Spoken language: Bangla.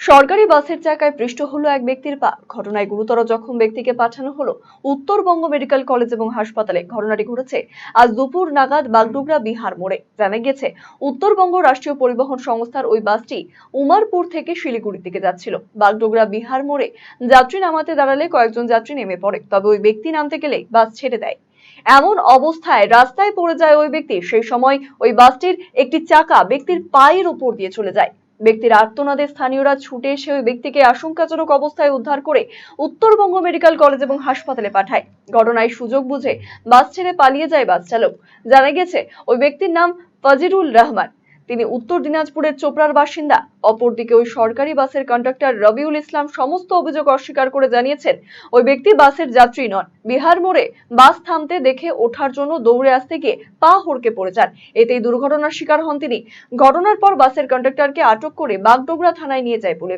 সরকারি বাসের চাকায় পৃষ্ঠ হলো এক ব্যক্তির পা। ঘটনায় গুরুতর জখম ব্যক্তিকে পাঠানো হলো উত্তরবঙ্গ মেডিকেল কলেজ এবং হাসপাতালে। ঘটনাটি ঘটেছে আজ দুপুর নাগাদ বাগডোগরা বিহার মোড়ে। জানা গেছে উত্তরবঙ্গ রাষ্ট্রীয় পরিবহন সংস্থার ওই বাসটি উমারপুর থেকে শিলিগুড়ির দিকে যাচ্ছিল। বাগডোগরা বিহার মোড়ে যাত্রী নামাতে দাঁড়ালে কয়েকজন যাত্রী নেমে পড়ে, তবে ওই ব্যক্তি নামতে গেলে বাস ছেড়ে দেয়। এমন অবস্থায় রাস্তায় পড়ে যায় ওই ব্যক্তি। সেই সময় ওই বাসটির একটি চাকা ব্যক্তির পায়ের উপর দিয়ে চলে যায়। ব্যক্তির আত্মনাদে স্থানীয়রা ছুটে এসে ওই ব্যক্তিকে আশঙ্কাজনক অবস্থায় উদ্ধার করে উত্তরবঙ্গ মেডিকেল কলেজ এবং হাসপাতালে পাঠায়। ঘটনায় সুযোগ বুঝে বাস ছেড়ে পালিয়ে যায় বাস চালক। জানা গেছে, ওই ব্যক্তির নাম ফাজিরুল রহমান। তিনি উত্তর দিনাজপুরের চোপড়ার বাসিন্দা। অপরদিকে ওই সরকারি বাসের কন্ডাক্টর রবিউল ইসলাম সমস্ত অভিযোগ অস্বীকার করে জানিয়েছেন, ওই ব্যক্তি বাসের যাত্রী নন। বিহার মোড়ে বাস থামতে দেখে ওঠার জন্য দৌড়ে আসতে গিয়ে পা হড়কে পড়ে যান। এতেই দুর্ঘটনার শিকার হন তিনি। ঘটনার পর বাসের কন্ডাক্টরকে আটক করে বাগডোগরা থানায় নিয়ে যায় পুলিশ।